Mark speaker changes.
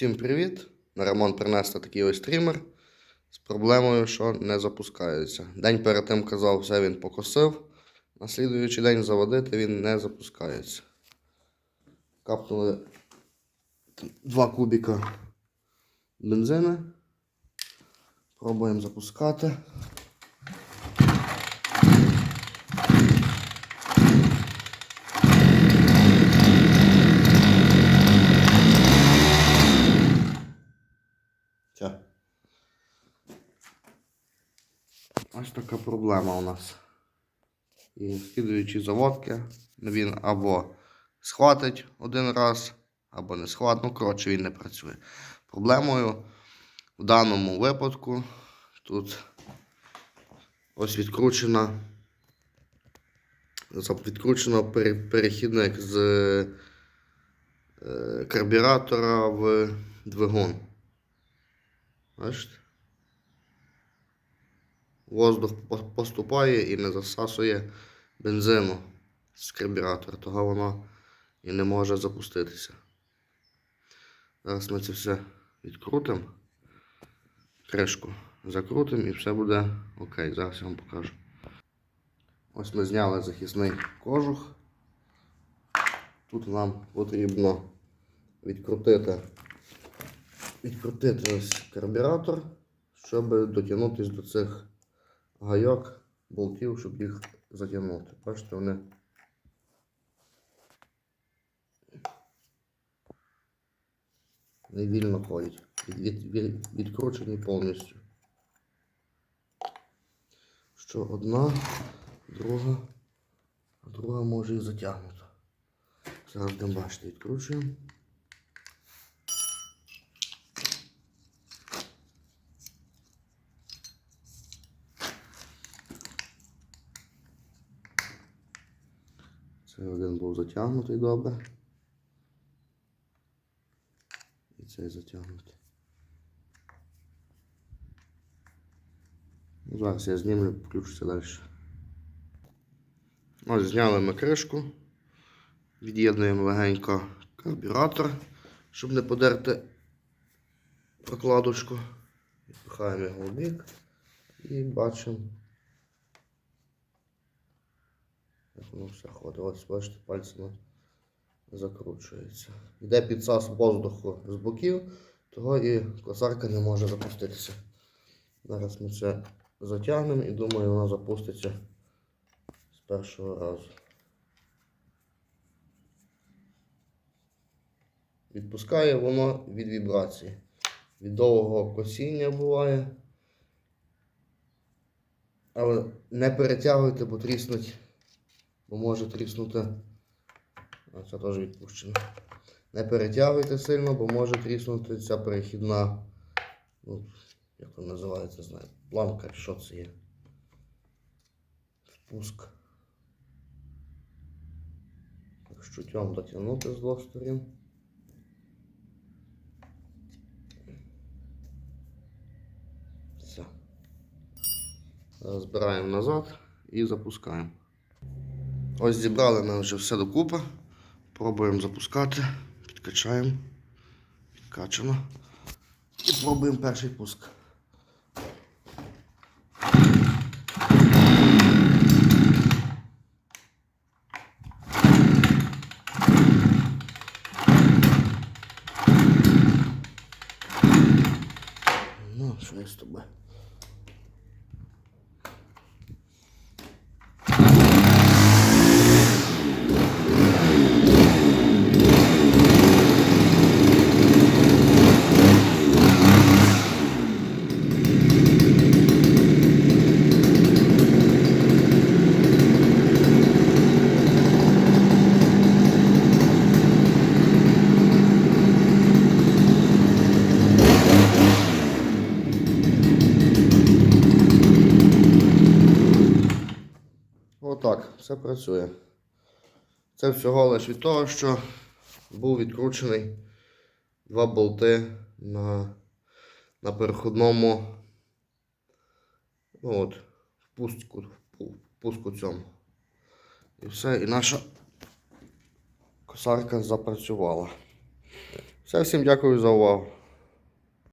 Speaker 1: Всім привіт! На ремонт принесли такий ось стрімер з проблемою, що не запускається. День перед тим казав, все він покосив. На слідуючий день заводити він не запускається. Капнули два кубіка бензину. Пробуємо запускати. Все. Ось така проблема у нас. І слідуючі заводки, він або схватить один раз, або не схватить. Ну, коротше, він не працює. Проблемою в даному випадку тут ось відкручена. Відкручено перехідник з е, карбюратора в двигун. Бачите? Воздух поступає і не засасує бензину з карбюратора, того воно і не може запуститися. Зараз ми це все відкрутимо, кришку закрутимо і все буде окей. Зараз я вам покажу. Ось ми зняли захисний кожух. Тут нам потрібно відкрутити відкрутити ось карбюратор, щоб дотягнутися до цих гайок, болтів, щоб їх затягнути. Бачите, вони не вільно ходять. Від, від, від, відкручені повністю. Що одна, друга, а друга може і затягнута. Зараз будемо бачити, відкручуємо. Це один був затягнутий добре. І цей затягнутий. Ну, Зараз я знімлю, включуся далі. Ось зняли ми кришку. Від'єднуємо легенько карбюратор, щоб не подерти прокладочку. Відпихаємо його в бік і бачимо. Воно все ходить. Ось бачите, пальцями закручується. Йде підсас воздуху з боків, того і косарка не може запуститися. Зараз ми це затягнемо і думаю, вона запуститься з першого разу. Відпускає воно від вібрації. Від довгого косіння буває. Але не перетягуйте, бо тріснуть бо може тріснути. Це теж відпущено. Не перетягуйте сильно, бо може тріснути ця перехідна. Ну, як вона називається, знаю. Планка, що це є. Впуск. Так, щутьом дотягнути з двох сторін. Все. Збираємо назад і запускаємо. Ось зібрали ми вже все докупи. Пробуємо запускати. Підкачаємо. Підкачано. І пробуємо перший пуск. Ну, що я з тобою? Отак, все працює. Це всього лише від того, що був відкручений два болти на, на переходному ну от, впуску, впуску цьому. І все, і наша косарка запрацювала. Все, всім дякую за увагу.